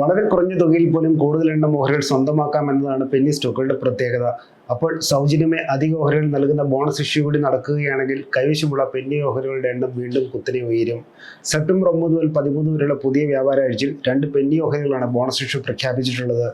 വളരെ കുറഞ്ഞ തുകയിൽ പോലും കൂടുതൽ എണ്ണം ഓഹരികൾ സ്വന്തമാക്കാം എന്നതാണ് പെന്നി സ്റ്റോക്കുകളുടെ പ്രത്യേകത. അപ്പോൾ സൗജന്യമായി അധിക ഓഹരികൾ നൽകുന്ന ബോണസ് ഇഷ്യൂ കൂടി നടക്കുകയാണെങ്കിൽ കൈവശമുള്ള പെന്നി ഓഹരികളുടെ എണ്ണം വീണ്ടും കുത്തനെ ഉയരും. സെപ്റ്റംബർ ഒമ്പത് മുതൽ പതിമൂന്ന് വരെയുള്ള പുതിയ വ്യാപാര ആഴ്ചയിൽ രണ്ട് പെന്നി ഓഹരികളാണ് ബോണസ് ഇഷ്യൂ പ്രഖ്യാപിച്ചിട്ടുള്ളത്.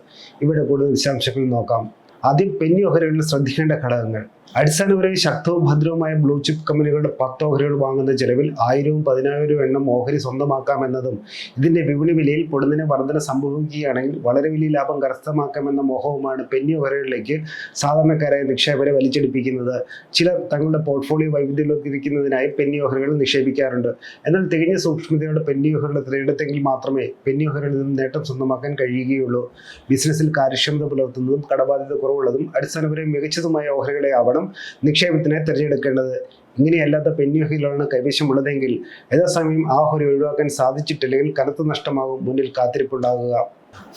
ഇവിടെ കൂടുതൽ വിശദാംശങ്ങൾ നോക്കാം. ആദ്യം പെന്നി ഓഹരികളിൽ ശ്രദ്ധിക്കേണ്ട ഘടകങ്ങൾ. അടിസ്ഥാനപരമായി ശക്തവും ഭദ്രവുമായ ബ്ലൂ ചിപ്പ് കമ്പനികളുടെ പത്ത് ഓഹരികൾ വാങ്ങുന്ന ചെലവിൽ ആയിരവും പതിനായിരവും എണ്ണം ഓഹരി സ്വന്തമാക്കാമെന്നതും ഇതിന്റെ വിപണി വിലയിൽ പൊടുന്നിന് വർധന സംഭവിക്കുകയാണെങ്കിൽ വളരെ വലിയ ലാഭം കരസ്ഥമാക്കാമെന്ന മോഹവുമാണ് പെന്നി ഓഹരികളിലേക്ക് സാധാരണക്കാരായ നിക്ഷേപരെ വലിച്ചെടുപ്പിക്കുന്നത്. ചിലർ തങ്ങളുടെ പോർട്ട്ഫോളിയോ വൈവിധ്യവൽക്കരിക്കുന്നതിനായി പെന്നി ഓഹരികൾ നിക്ഷേപിക്കാറുണ്ട്. എന്നാൽ തികഞ്ഞ സൂക്ഷ്മതയോടെ പെന്നി ഓഹരികളുടെ തിരഞ്ഞെടുത്തെങ്കിൽ മാത്രമേ പെന്നി ഓഹരികളിൽ നിന്ന് നേട്ടം സ്വന്തമാക്കാൻ കഴിയുകയുള്ളൂ. ബിസിനസ്സിൽ കാര്യക്ഷമത പുലർത്തുന്നതും കടബാധ്യത കുറവുള്ളതും അടിസ്ഥാനപരമായി മികച്ചതുമായ ഓഹരികളെ ആവണം നിക്ഷേപത്തിനെ തിരഞ്ഞെടുക്കേണ്ടത്? ഇങ്ങനെയല്ലാത്ത പെന്യോഹിലാണ് കൈവശമുള്ളതെങ്കിൽ യഥാസമയം ആ ഒഴിവാക്കാൻ സാധിച്ചിട്ടില്ലെങ്കിൽ കനത്ത നഷ്ടമാകും. മുന്നിൽ കാത്തിരിപ്പുണ്ടാകുക.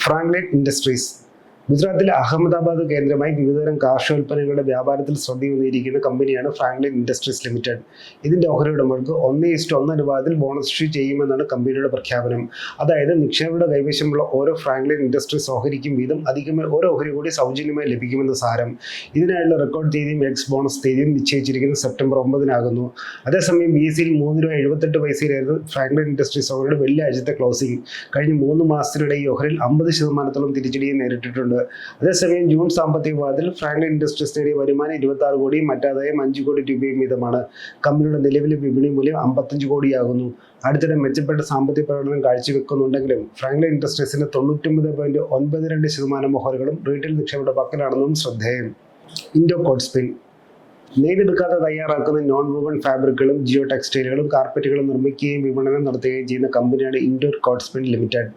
ഫ്രാങ്ക്ലിൻ ഇൻഡസ്ട്രീസ് ഗുജറാത്തിലെ അഹമ്മദാബാദ് കേന്ദ്രമായി വിവിധതരം കാർഷികോൽപ്പന്നങ്ങളുടെ വ്യാപാരത്തിൽ ശ്രദ്ധ ശ്രദ്ധയൂന്നിയിരിക്കുന്ന കമ്പനിയാണ് ഫ്രാങ്ക്ലിൻ ഇൻഡസ്ട്രീസ് ലിമിറ്റഡ്. ഇതിന്റെ ഓഹരി ഉടമകൾക്ക് ഒന്ന് ഇസ്റ്റ് ഒന്ന് അനുപാതത്തിൽ ബോണസ് ഇഷ്യൂ ചെയ്യുമെന്നാണ് കമ്പനിയുടെ പ്രഖ്യാപനം. അതായത് നിക്ഷേപയുടെ കൈവശമുള്ള ഓരോ ഫ്രാങ്ക്ലിൻ ഇൻഡസ്ട്രീസ് ഓഹരിക്കും വീതം അധികമായി ഓരോ ഓഹരി കൂടി സൗജന്യമായി ലഭിക്കുമെന്ന് സാരം. ഇതിനായുള്ള റെക്കോർഡ് തീയതിയും എക്സ് ബോണസ് തീയതിയും നിശ്ചയിച്ചിരിക്കുന്നത് സെപ്റ്റംബർ ഒമ്പതിനാകുന്നു. അതേസമയം ബി സിയിൽ മൂന്ന് രൂപ എഴുപത്തെട്ട് പൈസയിലായിരുന്നു ഫ്രാങ്ക്ലിൻ ഇൻഡസ്ട്രീസ് ഓഹരിയുടെ വെള്ളിയാഴ്ചത്തെ ക്ലോസിംഗ് കഴിഞ്ഞ മൂന്ന് മാസത്തിനിടെ ഈ ഓഹരിൽ അമ്പത് ശതമാനത്തോളം തിരിച്ചടിയെ നേരിട്ടിട്ടുണ്ട്. അതേസമയം ജൂൺ സാമ്പത്തിക വാദത്തിൽ ഫ്രാങ്ക്ലിൻ ഇൻഡസ്ട്രീസ് നേടിയ വരുമാനം ഇരുപത്തി ആറ് കോടിയും മറ്റാദായം അഞ്ച് കോടി രൂപയും വീതമാണ്. കമ്പനിയുടെ നിലവിലെ വിപണി മൂല്യം അമ്പത്തഞ്ച് കോടിയാകുന്നു. അടുത്തിടെ മെച്ചപ്പെട്ട സാമ്പത്തിക പ്രകടനം കാഴ്ചവെക്കുന്നുണ്ടെങ്കിലും ഫ്രാങ്ക്ലിൻ ഇൻഡസ്ട്രീസിന്റെ തൊണ്ണൂറ്റൊമ്പത് പോയിന്റ് ഒൻപത് രണ്ട് ശതമാനം ഓഹരികളും റീറ്റെയിൽ നിക്ഷേപയുടെ പക്കലാണെന്നും ശ്രദ്ധേയം. ഇൻഡോ കോഡ്സ്പിൻ നെയ്തെടുക്കാതെ തയ്യാറാക്കുന്ന നോൺ വുവൺ ഫാബ്രിക്കുകളും ജിയോ ടെക്സ്റ്റൈലുകളും കാർപ്പറ്റുകളും നിർമ്മിക്കുകയും വിപണനം നടത്തുകയും ചെയ്യുന്ന കമ്പനിയാണ് ഇൻഡോർ കോഡ്സ്പിൻ ലിമിറ്റഡ്.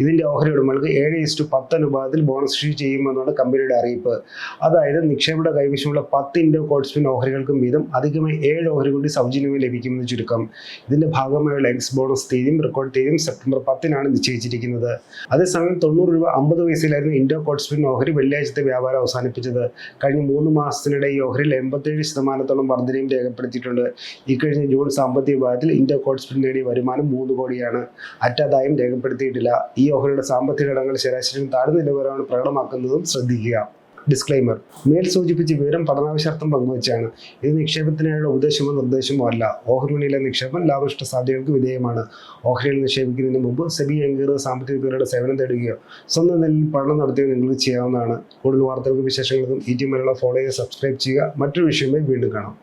ഇതിന്റെ ഓഹരി ഉടമകൾക്ക് ഏഴ് ഇസ്റ്റു പത്ത് അനുപാതത്തിൽ ബോണസ് ഇഷ്യൂ ചെയ്യുമെന്നാണ് കമ്പനിയുടെ അറിയിപ്പ്. അതായത് നിക്ഷേപയുടെ കൈവശമുള്ള പത്ത് ഇൻഡോ കോഡ്സ്പിൻ ഓഹരികൾക്കും വീതം അധികമായി ഏഴ് ഓഹരി കൂടി സൗജന്യമായി ലഭിക്കുമെന്ന് ചുരുക്കം. ഇതിന്റെ ഭാഗമായുള്ള എക്സ് ബോണസ് തീയതിയും റെക്കോർഡ് തീയതിയും സെപ്റ്റംബർ പത്തിനാണ് നിശ്ചയിച്ചിരിക്കുന്നത്. അതേസമയം തൊണ്ണൂറ് രൂപ അമ്പത് പൈസയിലായിരുന്നു ഇൻഡോ കോഡ്സ്പിൻ ഓഹരി വെള്ളിയാഴ്ചത്തെ വ്യാപാരം അവസാനിപ്പിച്ചത്. കഴിഞ്ഞ മൂന്ന് മാസത്തിനിടെ ഈ ഓഹരിയിൽ എൺപത്തേഴ് ശതമാനത്തോളം വർധനയും രേഖപ്പെടുത്തിയിട്ടുണ്ട്. ഇക്കഴിഞ്ഞ ജൂൺ സാമ്പത്തിക വിഭാഗത്തിൽ ഇൻഡോ കോഡ്സ്പിൻ നേടിയ വരുമാനം മൂന്ന് കോടിയാണ്. അറ്റാദായം രേഖപ്പെടുത്തിയിട്ടില്ല. ഈ ഓഹരിയുടെ സാമ്പത്തിക ഘടകങ്ങൾ ശരാശരി താഴ്ന്ന നിലവാരമാണ് പ്രകടമാക്കുന്നതും ശ്രദ്ധിക്കുക. ഡിസ്ക്ലൈമർ മേൽ സൂചിപ്പിച്ച വിവരം പഠനാവശ്യാർത്ഥം പങ്കുവച്ചാണ്. ഇത് നിക്ഷേപത്തിനായുള്ള ഉപദേശമോ നിർദ്ദേശമോ അല്ല. ഓഹരി നിക്ഷേപം ലാഭനഷ്ട സാധ്യതകൾക്ക് വിധേയമാണ്. ഓഹരിയിൽ നിക്ഷേപിക്കുന്നതിന് മുമ്പ് സെബി അംഗീകൃത സാമ്പത്തിക വിദഗ്ധരുടെ സേവനം തേടുകയോ സ്വന്തം നിലയിൽ പഠനം നടത്തുകയോ നിങ്ങൾക്ക് ചെയ്യാവുന്നതാണ്. കൂടുതൽ വാർത്തകൾക്ക് വിശേഷങ്ങൾക്കും ഈ ടി മലയാളം ഫോളോ ചെയ്ത് സബ്സ്ക്രൈബ് ചെയ്യുക. മറ്റൊരു വിഷയമായി വീണ്ടും കാണാം.